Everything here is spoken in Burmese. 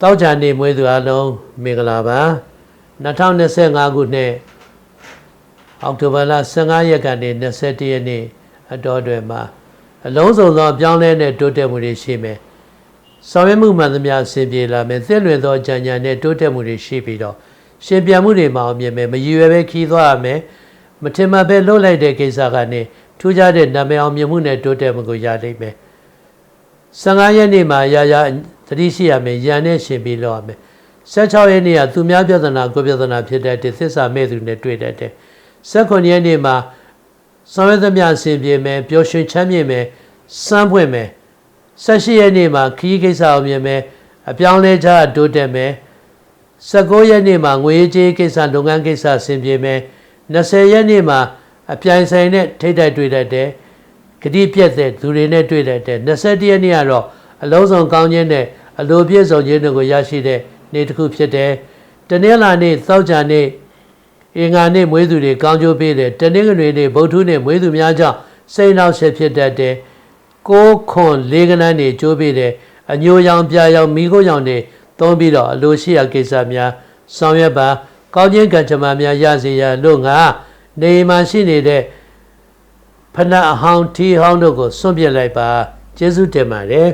တောက်ကြနေမွေးသူအလုံးမင်္ဂလာပါ2025ခုနှစ်အောက်တိုဘာလ15ရက်ကနေ21ရက်နေ့အတော်အတွင်းမှာအလုံးစုံသောအပြောင်းလဲနဲ့တိုးတက်မှုတွေရှိမယ်ဆောင်ရွက်မှုမှန်သမျှအဆင်ပြေလာမယ်သင့်လွင်သောကြံကြံနဲ့တိုးတက်မှုတွေရှိပြီးတော့ရှင်ပြန်မှုတွေမအောင်မြင်မယ်မရည်ရွယ်ပဲခီးသွားရမယ်မထင်မှတ်ပဲလှုပ်လိုက်တဲ့ကိစ္စကနေထူးခြားတဲ့နာမည်အောင်မြင်မှုနဲ့တိုးတက်မှုကိုရနိုင်မယ်15ရက်နေ့မှာရာရာ သတိရှိရမယ်ရန်နဲ့ရှင်ပြီးလောက်ရမယ်16ရက်နေ့ကသူများပြဿနာကိုယ်ပြဿနာဖြစ်တဲ့သစ္စာမဲ့သူနဲ့တွေ့တတ်တယ်19ရက်နေ့မှာဆောင်ရွက်သမျှအစဉ်ပြေမယ်ပျော်ရွှင်ချမ်းမြေ့မယ်စမ်းပွင့်မယ်18ရက်နေ့မှာခရီးကိစ္စအောင်မြင်မယ်အပြောင်းလဲချတိုးတက်မယ်19ရက်နေ့မှာငွေရေးကြေးကိစ္စလုပ်ငန်းကိစ္စအစဉ်ပြေမယ်20ရက်နေ့မှာအပြိုင်ဆိုင်နဲ့ထိတ်တိုက်တွေ့တတ်တယ်ဂတိပြတ်တဲ့သူတွေနဲ့တွေ့တဲ့တဲ့21ရက်နေ့ကတော့ အလုံးစုံကောင်းခြင်းနဲ့အလိုပြည့်စုံခြင်းတွေကိုရရှိတဲ့နေ့တစ်ခုဖြစ်တယ်။တနင်္လာနေ့သောကြာနေ့အင်္ဂါနေ့မွေးသူတွေကောင်းကျိုးပေးတယ်။တနင်္ဂနွေနေ့ဗုဒ္ဓနေ့မွေးသူများကြောင့်စိတ်နှောက်ယှက်ဖြစ်တတ်တယ်။ကိုးခွန်လေးကနန်းနေကျိုးပေးတယ်။အညိုရောင်ပြာရောင်မိခိုးရောင်တွေသုံးပြီးတော့အလိုရှိရာကိစ္စများဆောင်ရွက်ပါကောင်းခြင်းကံကြမ္မာများရစေရလို့ငါနေမှာရှိနေတဲ့ဖဏအဟောင်းထီဟောင်းတို့ကိုစွန့်ပစ်လိုက်ပါကျေးဇူးတင်ပါတယ်